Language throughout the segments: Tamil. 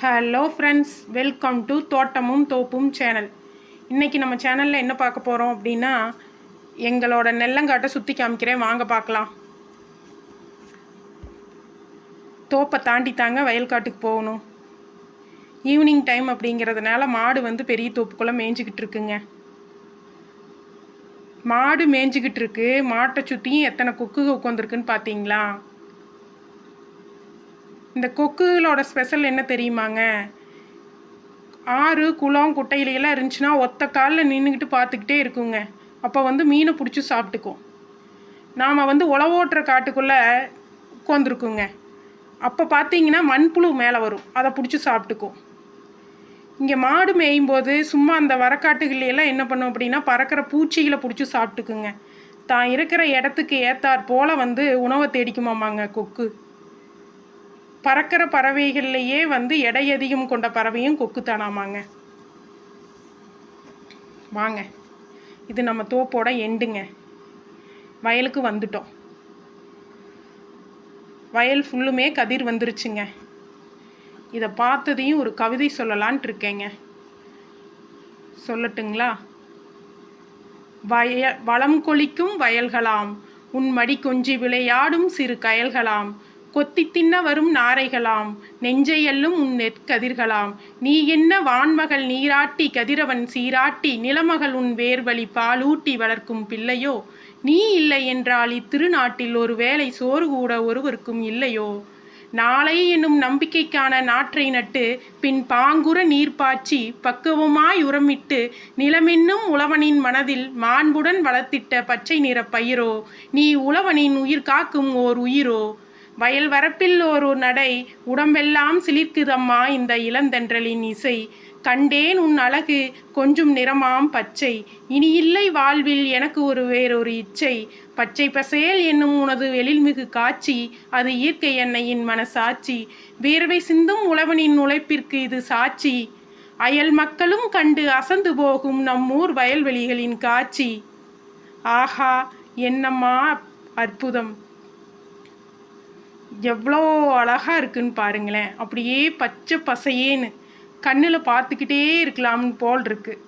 Hello friends welcome to Thottamum Thoppum channel இன்றைக்கி நம்ம சேனலில் என்ன பார்க்க போகிறோம் அப்படின்னா எங்களோட நெல்லங்காட்டை சுற்றி காமிக்கிறேன். வாங்க பார்க்கலாம். தோப்பை தாண்டி தாங்க வயல்காட்டுக்கு போகணும். ஈவினிங் டைம் அப்படிங்கிறதுனால மாடு வந்து பெரிய தோப்புக்குள்ளே மேய்ஞ்சிக்கிட்டு இருக்குங்க. மாடு மேய்ஞ்சிக்கிட்டு இருக்கு. மாட்டை சுற்றியும் எத்தனை கொக்குக உட்காந்துருக்குன்னு பார்த்தீங்களா? இந்த கொக்குகளோட ஸ்பெஷல் என்ன தெரியுமாங்க? ஆறு குளம் குட்டையிலையெல்லாம் இருந்துச்சுன்னா ஒத்த காலில் நின்றுக்கிட்டு பார்த்துக்கிட்டே இருக்குங்க. அப்போ வந்து மீனை பிடிச்சி சாப்பிட்டுக்கும். நாம் வந்து உழவோட்டுற காட்டுக்குள்ளே உட்காந்துருக்குங்க அப்போ பார்த்தீங்கன்னா மண்புழு மேலே வரும். அதை பிடிச்சி சாப்பிட்டுக்கும். இங்கே மாடு மேயும்போது சும்மா அந்த வரக்காட்டுகளையெல்லாம் என்ன பண்ணும் அப்படின்னா பறக்கிற பூச்சிகளை பிடிச்சி சாப்பிட்டுக்குங்க. தான் இருக்கிற இடத்துக்கு ஏத்தாற் போல் வந்து உணவை தேடிக்குமாமாங்க கொக்கு. பறக்கிற பறவைகள்லையே வந்து எடை அதிகம் கொண்ட பறவையும் கொக்கு தானாமாங்க வாங்க இது நம்ம தோப்போட எண்டுங்க. வயலுக்கு வந்துட்டோம். வயல் ஃபுல்லுமே கதிர் வந்துருச்சுங்க. இதை பார்த்ததையும் ஒரு கவிதை சொல்லலான்ட்டு இருக்கேங்க சொல்லட்டுங்களா? வய வளம் கொளிக்கும் வயல்களாம் உன் மடி கொஞ்சி விளையாடும் சிறு கயல்களாம் கொத்தி தின்ன வரும் நாரைகளாம். நெஞ்சையல்லும் உன் நெற்கதிர்களாம் நீ என்ன வான்மகள் நீராட்டி கதிரவன் சீராட்டி நிலமகள் உன் வேர்வழி பாலூட்டி வளர்க்கும் பிள்ளையோ? நீ இல்லை என்றால் இத்திருநாட்டில் ஒரு வேளை சோறு கூட ஒருவருக்கும் இல்லையோ? நாளை என்னும் நம்பிக்கைக்கான நாற்றை நட்டு பின் பாங்குற நீர் பாய்ச்சி பக்குவமாய் உரமிட்டு நிலமென்னும் உழவனின் மனதில் மாண்புடன் வளர்த்திட்ட பச்சை நிற பயிரோ? நீ உழவனின் உயிர் காக்கும் ஓர் உயிரோ? வயல் வரப்பில் ஒரு நடை உடம்பெல்லாம் சிலிர்க்குதம்மா இந்த இளந்தென்றலின் இசை. கண்டேன் உன் அழகு கொஞ்சம் நிறமாம் பச்சை. இனி இல்லை வாழ்வில் எனக்கு ஒரு வேறொரு இச்சை. பச்சை பசேல் என்னும் உனது எழில்மிகு காட்சி அது இயற்கை எண்ணெயின் மனசாட்சி. வேர்வை சிந்தும் உழவனின் உழைப்பிற்கு இது சாட்சி. அயல் மக்களும் கண்டு அசந்து போகும் நம்மூர் வயல்வெளிகளின் காட்சி. ஆஹா என்னம்மா அற்புதம். எவ்வளோ அழகாக இருக்குன்னு பாருங்களேன். அப்படியே பச்சை பசையேன்னு கண்ணில் பார்த்துக்கிட்டே இருக்கலாம்னு போல் இருக்கு.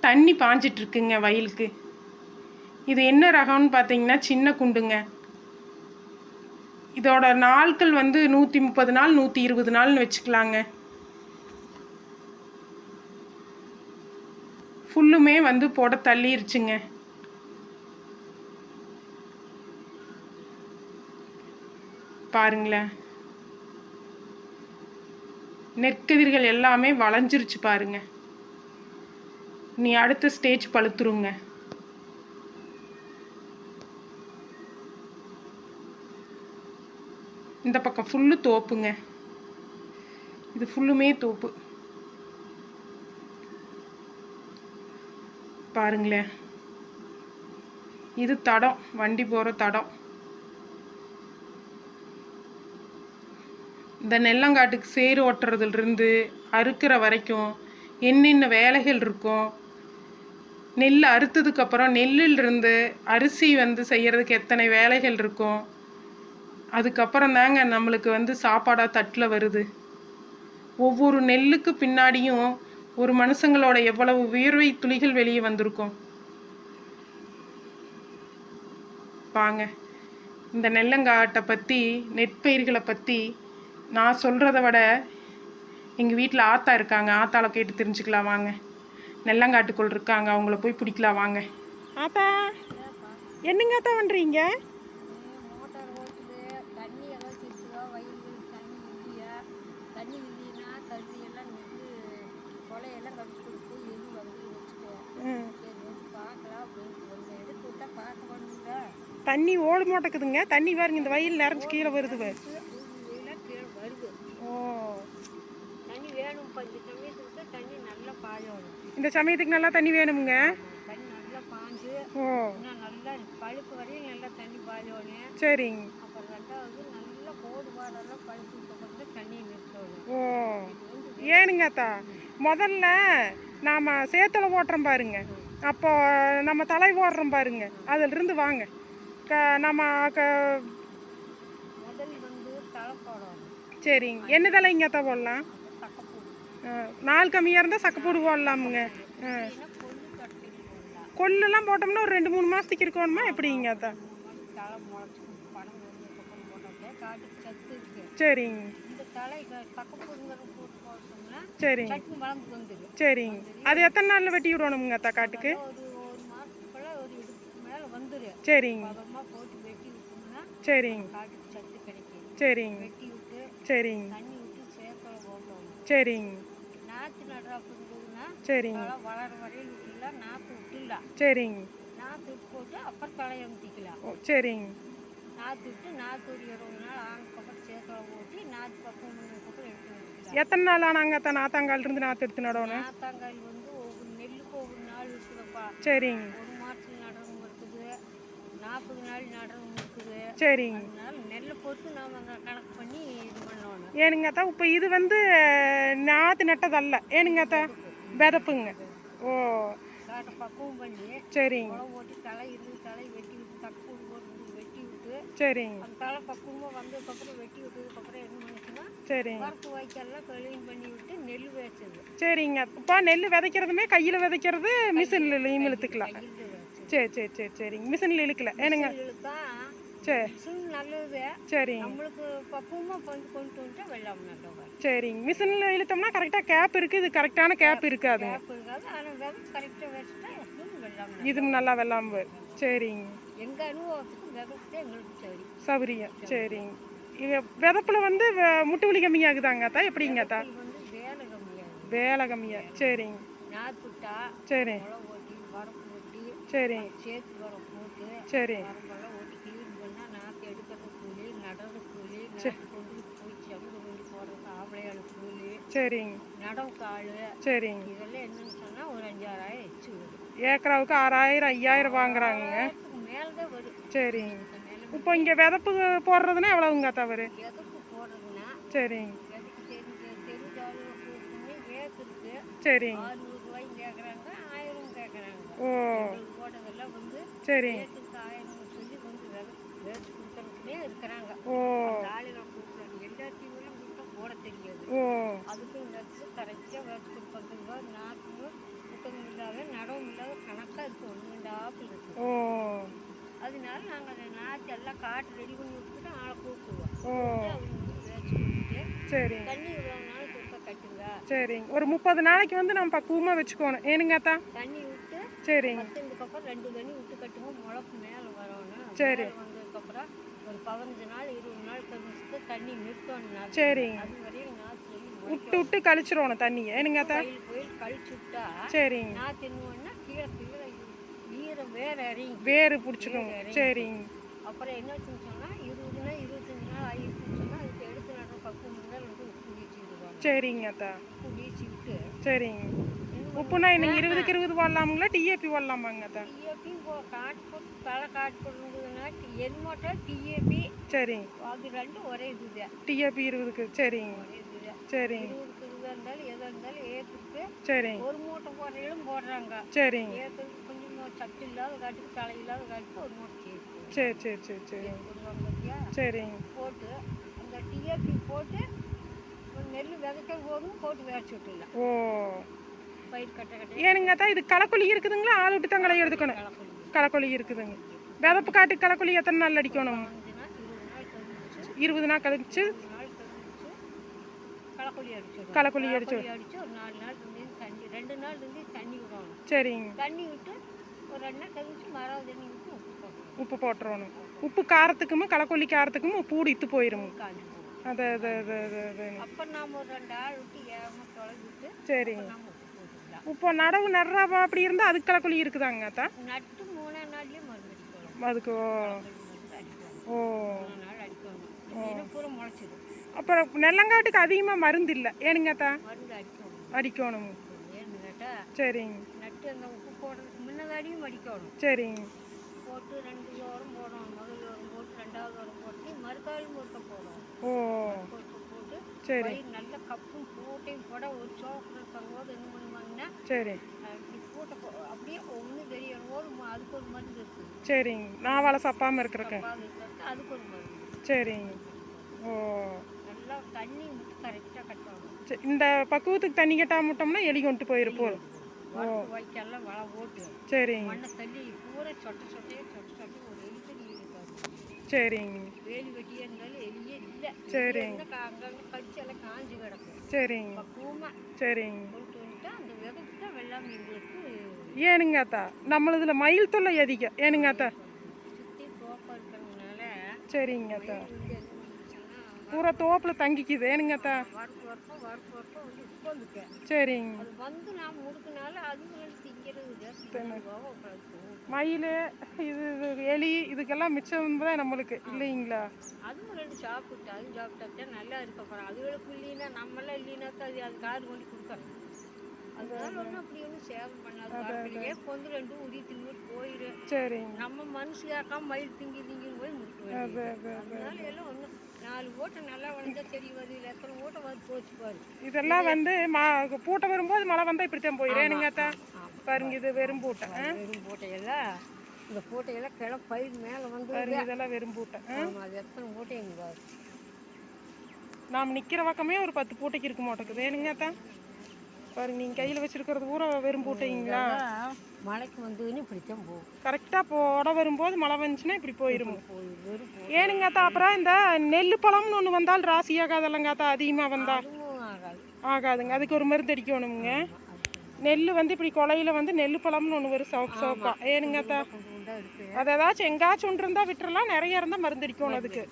தண்ணி பாஞ்சிட்ருக்குங்க வயலுக்கு. இது என்ன ரகம்னு பார்த்தீங்கன்னா சின்ன குண்டுங்க. இதோட நாட்கள் வந்து நூற்றி முப்பது நாள் நூற்றி இருபது நாள்னு வச்சுக்கலாங்க. ஃபுல்லுமே வந்து போட தள்ளிருச்சுங்க. பாருங்களேன். நெற்கதிர்கள் எல்லாமே வளைஞ்சிருச்சு பாருங்க. நீ அடுத்த ஸ்டேஜ் பழுத்துருங்க. இந்த பக்கம் ஃபுல்லு தோப்புங்க. இது ஃபுல்லுமே தோப்பு. பாருங்களேன். இது தடம் வண்டி போகிற தடம். இந்த நெல்லங்காட்டுக்கு சேறு ஓட்டுறதுலேருந்து அறுக்கிற வரைக்கும் என்னென்ன வேலைகள் இருக்கும்? நெல் அறுத்ததுக்கப்புறம் நெல்லிலிருந்து அரிசி வந்து செய்கிறதுக்கு எத்தனை வேலைகள் இருக்கும்? அதுக்கப்புறம் தாங்க நம்மளுக்கு வந்து சாப்பாடாக தட்டில் வருது. ஒவ்வொரு நெல்லுக்கு பின்னாடியும் ஒரு மனுஷங்களோட எவ்வளவு உயர்வை துளிகள் வெளியே வந்திருக்கும்? வாங்க. இந்த நெல்லங்காட்டை பற்றி நெற்பயிர்களை பற்றி நான் சொல்கிறத விட எங்கள் வீட்டில் ஆத்தா இருக்காங்க. ஆத்தால கேட்டு தெரிஞ்சுக்கலாம் வாங்க. நெல்லங்காட்டுக்குள் இருக்காங்க. அவங்கள போய் பிடிக்கலாம் வாங்க. ஆத்தா என்னங்க ஆத்தா பண்ணுறீங்க தண்ணி ஓட மாட்டேக்குதுங்க தண்ணி பாருங்க இந்த வயல் நிறைஞ்சு கீழே வருது பாரு. பூமியெல்லாம் கீழே வருது ஓ தண்ணி வேணும். இந்த சமயத்துக்கு தண்ணி நல்லா பாயணும். இந்த சமயத்துக்கு நல்லா தண்ணி வேணுமுங்க? தண்ணி நல்லா பாஞ்சு ஓ. நல்லா பழுப்பு வரையும் நல்லா தண்ணி பாயணும். சரிங்க. அப்புறம் ரெண்டாவது நல்லா கோடு பாடெல்லாம் பழுப்புக்கு அப்புறம் தான் தண்ணியை நிறுத்தணும். ஓ. ஏனுங்க அத்தா? முதல்ல நாம் சேத்துல ஓட்டுறோம் பாருங்க. அப்போ நம்ம தலை ஓடுறோம் பாருங்க. அதிலிருந்து வாங்க. க நம்ம க முதல் வந்து தலை போடணும் சரிங்க. என்ன விலை இங்கே தான் போடலாம்? நாள் கம்மியாக இருந்தால் சக்கப்பூடு போடலாமுங்க. ஆ. கொல்லெல்லாம் போட்டோம்னா ஒரு ரெண்டு மூணு மாதத்துக்கு இருக்கணுமா எப்படிங்க தான் சரிங்க. சரிங்க. சரிங்க. அது எத்தனை நாளில் வெட்டி விடணுங்க அத்தா காட்டுக்கு? சரிங்க. சரிங்க. சரிங்க. சரிங்க. தண்ணி விட்டு சேக்கலை போட்டோம். சரிங்க. நாற்று நடுறாப்பு இருந்ததுன்னா சரிங்க. வளர வரையில் விட்டுலாம் நாற்று விட்டுலாம் சரிங்க. நாற்று விட்டு போட்டு அப்புறம் தலை அமுத்திக்கலாம் சரிங்க. நாற்று விட்டு நாற்று ஒரு இருபது நாள் ஆனதுக்கப்புறம் சேக்கலை ஓட்டி நாற்று பக்கம் பண்ணதுக்கப்புறம் எடுத்து வச்சுக்கலாம். எத்தனை நாள் ஆனாங்க அத்தா நாத்தாங்கால் இருந்து நாற்று எடுத்து நடணும்? நாத்தாங்காய் வந்து ஒவ்வொரு நெல்லுக்கு ஒவ்வொரு நாள் இருக்குதுப்பா. சரிங்க. ஒரு மாதத்துல நடுறவங்க இருக்குது. நாற்பது நாள் இருக்குது சரிங்க. நெல்லை பொறுத்து நாம் கணக்கு பண்ணி இது பண்ணணும். ஏனுங்க அத்தா இப்போ இது வந்து நாற்று நட்டதல்ல. ஏனுங்க அத்தா விதப்புங்க. ஓ. பக்குவம் பண்ணி சரிங்க. ஓட்டி தலை இருந்து தலை வெட்டி விட்டு தக்கூடு போட்டு வெட்டி விட்டு சரிங்க. அந்த தலை பக்குவமாக வந்ததுக்கப்புறம் வெட்டி விட்டதுக்கப்புறம் என்ன பண்ணுச்சுன்னா சரிங்க. வரப்பு வாய்க்கால்லாம் க்ளீன் பண்ணி விட்டு நெல் வேச்சது. சரிங்க இப்போ நெல் விதைக்கிறதுமே கையில் விதைக்கிறது மிஷின்லையும் இழுத்துக்கலாம். சரி சரி சரி சரிங்க. மிஷினில் இழுக்கல. ஏனுங்க? தான் சரி. நல்லது. சரிங்க நம்மளுக்கு பக்குவமாக வந்து கொண்டு வந்துட்டா வெள்ளாம சரிங்க. மிஷினில் இழுத்தோம்னா கரெக்டாக கேப் இருக்குது. இது கரெக்டான கேப் கேப் இருக்காது. ஆனால் விதை கரெக்டாக வச்சுட்டா எப்பவும் வெள்ளாம இது நல்லா வெள்ளாம. வரும் சரிங்க. எங்கள் அனுபவத்துக்கு விதத்தை எங்களுக்கு சரி. சௌரியம் சரிங்க. இது விதப்புல வந்து முட்டு வலி கம்மியாகுதாங்க அத்தா? எப்படிங்க அத்தா? இது வந்து வேலை கம்மியாகுது. வேலை கம்மியா. சரிங்க. நாத்துட்டா சரி. போட்டு சரி வரம்பெல்லாம் ஓட்டி க்ளீன் பண்ணால் நாற்று எடுக்கிறது கூலி நடவு கூலி நாற்று கொண்டு போய் செவந்து கொண்டு போடுறது ஆம்பளையாள் கூலி சரிங்க. சரிங்க. ஏக்கராவுக்கு ஆறாயிரம் ஐயாயிரம் வாங்குறாங்க. சரிங்க. இப்போ இங்கே விதப்பு போடுறதுன்னா எவ்வளவுங்க தவறு? சரிங்க. சரிங்க. ஓ. சரிங்க. கொடுக்கறதுக்குனே இருக்கிறாங்க. ஆளுகளை கூப்பிடுறாங்க எல்லாத்தையும் கூப்பிட்டா போட தெரியாது. அதுக்கும் வச்சு கரெக்டாக வேச்சு கொடுக்கறதுக்கு நாற்றும் புத்தகம் இல்லாத நடவும் இல்லாத கணக்காக இருக்குது ஒன்று ரெண்டாப்பில் இருக்குது அதனால நாங்கள் அந்த நாற்று எல்லாம் காட்டு ரெடி பண்ணி விட்டுட்டு ஆளை கூப்பிடுவோம். சரிங்க தண்ணி இவ்வளோ நாள் கொடுத்தா கட்டுங்க சரிங்க ஒரு முப்பது நாளைக்கு வந்து நம்ம பக்குவமாக வச்சுக்கணும். ஏனுங்க அத்தா? தண்ணி விட்டு சரிங்க மற்றதுக்கப்புறம் ரெண்டு தண்ணி விட்டு கட்டுங்க முளப்பு மேலே வரணும். சரி. வந்ததுக்கப்புறம் ஒரு பதினஞ்சு நாள் இருபது நாள் கழிச்சுட்டு தண்ணி நிறுத்தணும். சரிங்க. அது வரையும் விட்டு விட்டு கழிச்சிடணும் தண்ணியை. அத்தா? கோயில் கழிச்சு விட்டா சரிங்க. நாற்று என்னன்னா கீழே கீழே ஈரம் வேற இறங்கி வேறு பிடிச்சிக்கோங்க சரிங்க. அப்புறம் என்னாச்சுன்னு சொன்னால் இருபது நாள் இருபத்தஞ்சு நாள் ஆகிடுச்சுன்னு அதுக்கு எடுத்து நடுற பக்கம் வந்து உப்பு வீச்சு விடுவாங்க. சரிங்க அத்தா. உப்பு வீச்சு விட்டு சரிங்க. உப்புனா இன்னைக்கு இருபதுக்கு இருபது போடலாமுங்களா டிஏபி போடலாமாங்க அத்தா டிஏபி போ காட்டு போட்டு தலை காட்டு போடுறதுன்னா என்மோட்டா டிஏபி சரிங்க அது ரெண்டும் ஒரே இதுதான். டிஏபி இருபதுக்கு சரிங்க சரிங்க இருபதுக்கு இருபதாக இருந்தாலும் எதாக இருந்தாலும் ஏற்றுக்கு சரிங்க ஒரு மூட்டை போடுறீங்களும் போடுறாங்க. சரிங்க ஏற்றுக்கு கொஞ்சம் சத்து இல்லாத காட்டுக்கு தலை இல்லாத காட்டுக்கு ஒரு மூட்டை சேர்த்து சரி சரி சரி சரி. போடுவாங்க சரிங்க போட்டு அந்த டிஏபி போட்டு ஒரு நெல் விதைக்க போதும் போட்டு வேச்சு விட்டுலாம் ஓ. ஏனுங்க அத்தா இது களக்குழி இருக்குதுங்களா? ஆள் விட்டு தான் களை எடுத்துக்கணும் களக்குழி இருக்குதுங்க. விதப்பு காட்டு களக்குழி எத்தனை நாள் அடிக்கணும்? இருபது நாள் கழிச்சு களக்குழி அடிச்சு சரிங்க. தண்ணி விட்டு ஒரு ரெண்டு நாள் கழிச்சு மறாவது தண்ணி விட்டு உப்பு போட்டுறணும் உப்பு காரத்துக்கும் களக்கொல்லி காரத்துக்கும் உப்பு ஊடித்து போயிடும் அது அது அது சரிங்க. இப்போ நடவு நடுறாப்பா அப்படி இருந்தால் அதுக்கு களக்கொல்லி இருக்குதாங்க அத்தா? நட்டு மூணாம் நாள்லேயே மருந்து அதுக்கு ஓ. அப்புறம் நெல்லங்காட்டுக்கு அதிகமாக மருந்து இல்லை. ஏனுங்க மருந்து அடிக்கணும். சரிங்க. நட்டு அந்த உப்பு போடுறதுக்கு முன்னதாடியும் அடிக்கணும். சரிங்க. போட்டு ரெண்டு ஓரம் போடணும். முதல் ஓரம் போட்டு ரெண்டாவது ஓரம் போட்டு மறுக்காலும் ஒருக்க போடணும். ஓ. போட்டு சரி. நல்ல கப்பும் பூட்டையும் போட ஒரு சோப்பு இருக்கும்போது என்ன பண்ணுவாங்கன்னா சரி. அப்படியே ஒன்று ம- அதுக்கு ஒரு மருந்து இருக்குது சரிங்க நாவால் சப்பாமல் இருக்கிறக்கு அதுக்கு ஒரு மருந்து. சரிங்க ஓ. நல்ல தண்ணி மட்டும் கரெக்டாக கட்டணும் இந்த பக்குவத்துக்கு தண்ணி கட்டாம விட்டோம்னா எலி கொண்டு போயிருப்போம் வரப்பு வைக்கெல்லாம் வள ஓட்டு. சரிங்க மண்ணை தள்ளி பூரா சொட்ட சொட்டையே சொட்ட சொட்டை ஒரு எலி தண்ணி இருக்காது சரிங்க. வேலி வெட்டியே இருந்தாலும் எலியே இல்லை சரி. அங்கங்கே காஞ்சு கிடக்கும் சரிங்க பக்குவமாக சரிங்க கொண்டு வந்துட்டா அந்த விதத்துக்கு தான் வெள்ளாமை எங்களுக்கு ஏனுங்க அத்தா நம்மளதுல மயில் தொல்லை அதிகம் ஏனுங்க அத்தா சுற்றி தோப்பம் இருக்கிறதுனால சரிங்க பண்ணுச்சுன்னா பூரா தோப்புல தங்கிக்குது ஏனுங்க அத்தா வரப்பு வரப்போ வரப்பு வரப்போ வந்து சரிங்க அது வந்து நான் முடுக்கினால அதுவும் மயில் இது இது எலி இதுக்கெல்லாம் மிச்சம் தான் நம்மளுக்கு. இல்லைங்களா? அதுவும் ரெண்டு சாப்பிட்டு அதுவும் சாப்பிட்டா நல்லா இருக்க போகிறோம் அதுகளுக்கு இல்லைன்னா நம்மளாம் இல்லைனாக்கா அது அது கார் கொண்டு கொடுக்கணும். அதனால ஒன்றும் அப்படி ஒன்றும் சேவம் பண்ணாது கொண்டு ரெண்டும் உரி தின்னுட்டு போயிரு. சரிங்க. நம்ம மனுஷியாக்காம மயில் திங்கி திங்கின்னு போய் அது அதனால எல்லாம் ஒன்றும் நாலு ஓட்டை நல்லா வளைஞ்சா தெரிய வருது. எத்தனை ஓட்டை வந்து போச்சு பாரு. இதெல்லாம் வந்து மா பூட்டை வரும்போது மழை வந்தா இப்படித்தான் போயிடும் ஆமாம் பாருங்க இது வெறும் பூட்டை? வெறும் போட்டையெல்லாம் இந்த போட்டையெல்லாம் கிள பயிர் மேலே வந்து பாருங்க இதெல்லாம் வெறும் பூட்டை. அது எத்தனை மூட்டை எங்க பாரு. நாம் நிக்கிற பக்கமே ஒரு பத்து பூட்டைக்கு இருக்க மாட்டேங்குது. ஏனுங்க அத்தா? பாருங்க நீங்க கையில வச்சிருக்கிறது பூரா வெறும் பூட்டைங்களா? மழைக்கு வந்துன்னு இப்படித்தான் போகும் கரெக்டா போட வரும்போது மழை வந்துச்சுன்னா இப்படி போயிரும்? போய் வெறும் போ- ஏனுங்க அத்தா அப்புறம் இந்த நெல்லு பழம்னு ஒன்று வந்தால் ராசி ஆகாதல்லங்க அத்தா அதிகமாக வந்தா. அதுவும் ஆகாது. ஆகாதுங்க அதுக்கு ஒரு மருந்து அடிக்கணுங்க. நெல் வந்து இப்படி கொலையில வந்து நெல்லு பழம்னு ஒன்று வரும் சோப் சோப்பா ஏனுங்க அது ஏதாச்சும் எங்காச்சும் ஒன்று இருந்தால் விட்டுறலாம் நிறைய இருந்தால் மருந்து அடிக்கணும் அதுக்கு.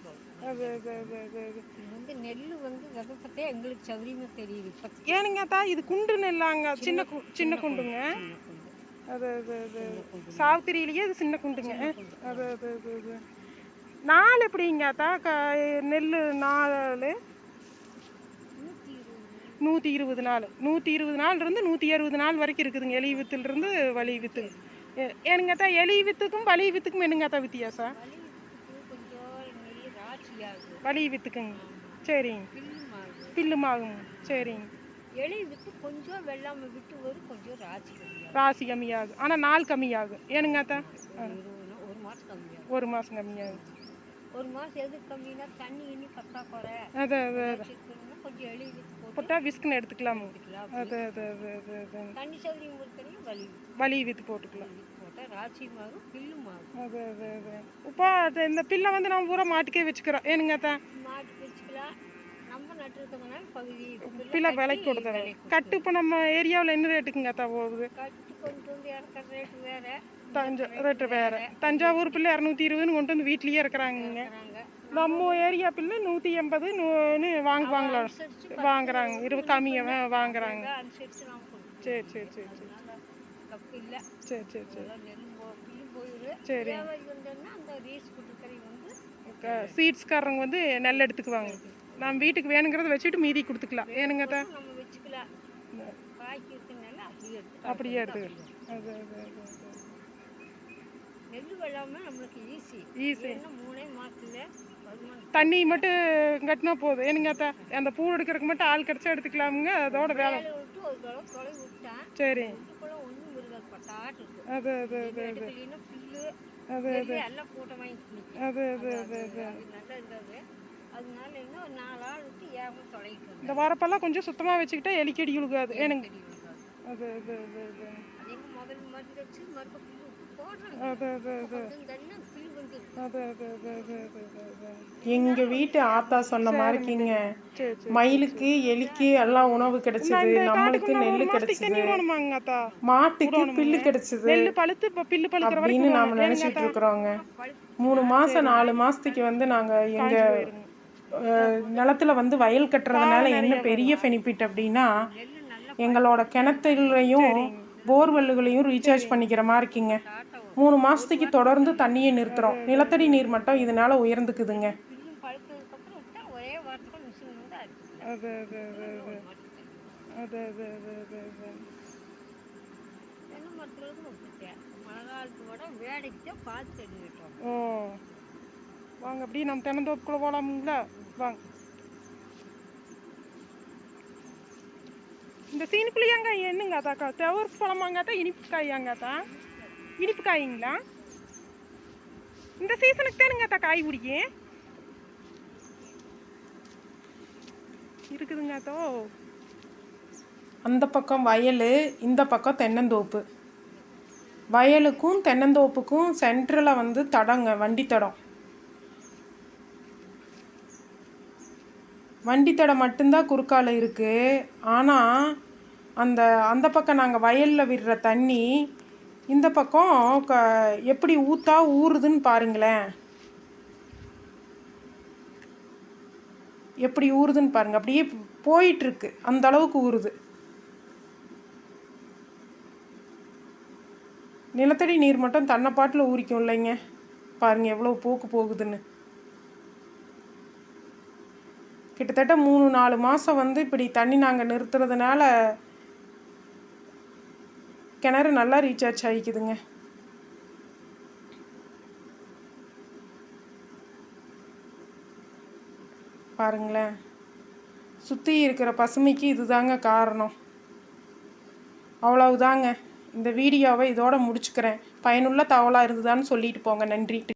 அது அது அது அது அது. இது வந்து நெல் வந்து விதப்பத்தே எங்களுக்கு சௌரியமா தெரியுது இப்போ ஏனுங்க அத்தா இது குண்டு நெல்லாங்க சின்ன கு- சின்ன குண்டுங்க. அது அது அது சாவித்திரியிலேயே அது சின்ன குண்டுங்க. அது அது அது நாள் எப்படிங்க க நெல் இருபது நூற்றி இருபது நாள். நூற்றி இருபது நாள் இருந்து நூற்றி அறுபது நாள் வரைக்கும் இருக்குதுங்க. எலி வித்துலேருந்து வலி வித்து ஏ- ஏனுங்க அத்தா எலி வித்துக்கும் வலி வித்துக்கும் என்னங்க அத்தா வித்தியாசம்? வலி வித்துக்குங்க. சரிங்க. பில்லுமாகும். சரிங்க. எலி விட்டு கொஞ்சம் வெள்ளாமை விட்டு வரும் கொஞ்சம் கம்மியாகும். ராசி கம்மியாகும். ஆனால் நாள் கம்மியாகும். ஏனுங்க அத்தா? ஒரு மாதம் கம்மியாகும். ஒரு மாதம் கம்மியாகும். ஒரு மாதம் எதுக்கு கம்மினா தண்ணி இன்னி பத்தாக்குறை அது அது வச்சுக்கணும்னா கொஞ்சம் எலி வித்து போட்டால் விஸ்குன்னு எடுத்துக்கலாமுங்க எடுத்துக்கலாம். அது அது அது அது அது. தண்ணி இருக்கிறதையும் வலி. வலி வித்து போட்டுக்கலாம். அது அது அது. இப்போ அது இந்த பில்லை வந்து நம்ம பூரா மாட்டுக்கே வச்சுக்கிறோம். ஏனுங்க பில்லை விலைக்கு கொடுத்துறோம். கட்டு இப்போ நம்ம ஏரியாவில் என்ன ரேட்டுக்குங்க போகுது? வேற. தஞ்சா ரேட்டு வேறு. தஞ்சாவூர் பிள்ளை இரநூத்தி இருபதுன்னு கொண்டு வந்து வீட்லேயே இருக்கிறாங்க நம்ம ஏரியா பிள்ளை நூற்றி எண்பது நூன்னு வாங்குவாங்களா? வாங்குறாங்க. இருபது கம்மியாக வாங்குறாங்க. சரி சரி சரி சரி. சரி சரி சரி. சரி. சீட்ஸ்காரங்க வந்து நெல் எடுத்துக்குவாங்க. நம்ம வீட்டுக்கு வேணுங்கிறத வச்சுட்டு மீதி கொடுத்துக்கலாம். ஏனுங்க இருக்கிறனால அப்படியே எடுத்து அப்படியே எடுத்துக்கலாம். அது அது அது அது. நெல் வெள்ளாம நம்மளுக்கு ஈஸி ஈஸி மூணே வருமானம் தண்ணி மட்டும் கட்டினா போதும். ஏனுங்க அத்தா அந்த பூ எடுக்கிறதுக்கு மட்டும் ஆள் கிடச்சா எடுத்துக்கலாமுங்க? அதோட வேலை. சரி. அது அது அது அது. அது அது. அது அது அது தொலைக்கணும் இந்த வரப்பெல்லாம் கொஞ்சம் சுத்தமாக வச்சுக்கிட்டா எலிக்கடி உழுகாது. தெரியும் அது அது அது அது. அதே அது அது எங்க வீட்டு ஆத்தா சொன்ன மாதிரி இருக்கீங்க மயிலுக்கு எலிக்கு எல்லாம் உணவு கிடைச்சது நம்மளுக்கு நெல் கிடைச்சது. மாட்டுக்கு பில்லு கிடைச்சது. அப்படின்னு நாம நினைச்சிட்டு இருக்கிறோங்க. மூணு மாசம் நாலு மாசத்துக்கு வந்து நாங்க எங்க நிலத்துல வந்து வயல் கட்டுறதுனால என்ன பெரிய பெனிஃபிட் அப்படின்னா எங்களோட கிணத்துலையும் போர்வெல்லுகளையும் ரீசார்ஜ் பண்ணிக்கிற மாதிரி இருக்கீங்க மூணு மாசத்துக்கு தொடர்ந்து தண்ணியை நிறுத்துறோம். நிலத்தடி நீர் மட்டம் இதனால உயர்ந்துக்குதுங்க. பில்லும் பழுத்ததுக்கப்புறம் விட்டா ஒரே வாரத்துக்குள்ள மிஷின் வந்து அடிச்சுக்கலாம் அது அது அது அது. அது அது அது அது அது. தென்னை மரத்துலேருந்து விட்டுட்டேன் மழை காலத்தோட வேடைக்கு தான் பார்த்து தண்ணி விட்டோம் ஓ. வாங்க அப்படியே நம்ம தென்னந்தோப்புக்குள்ள போகலாமுங்களா வாங்க. இந்த சீனிப்புளியாங்க என்னங்க அதாக்கா? தெவருக்கு பழமாங்காத்தா இனிப்பு காயாங்காத்தா? இனிப்பு காய்ங்களா? இந்த சீசனுக்கு தானுங்க அத்தா காய் பிடிக்கும் இருக்குதுங்க அத்தோ அந்த பக்கம் வயல் இந்த பக்கம் தென்னந்தோப்பு. வயலுக்கும் தென்னந்தோப்புக்கும் சென்டரில் வந்து தடங்க வண்டி தடம். வண்டி தடம் மட்டும்தான் குறுக்கால் இருக்குது ஆனால் அந்த அந்த பக்கம் நாங்கள் வயலில் விடுற தண்ணி இந்த பக்கம் க எப்படி ஊத்தா ஊறுதுன்னு பாருங்களேன். எப்படி ஊறுதுன்னு பாருங்க. அப்படியே போயிட்டுருக்கு. அந்த அளவுக்கு ஊறுது. நிலத்தடி நீர் மட்டும் தன்னை பாட்டில் ஊறிக்கும் இல்லைங்க. பாருங்க எவ்வளோ போக்கு போகுதுன்னு. கிட்டத்தட்ட மூணு நாலு மாதம் வந்து இப்படி தண்ணி நாங்கள் நிறுத்துறதுனால கிணறு நல்லா ரீசார்ஜ் ஆகிக்குதுங்க பாருங்களேன். சுற்றி இருக்கிற பசுமைக்கு இதுதாங்க காரணம். அவ்வளவுதாங்க. இந்த வீடியோவை இதோட முடிச்சுக்கிறேன். பயனுள்ள தகவலாக இருந்ததான்னு சொல்லிட்டு போங்க. நன்றி.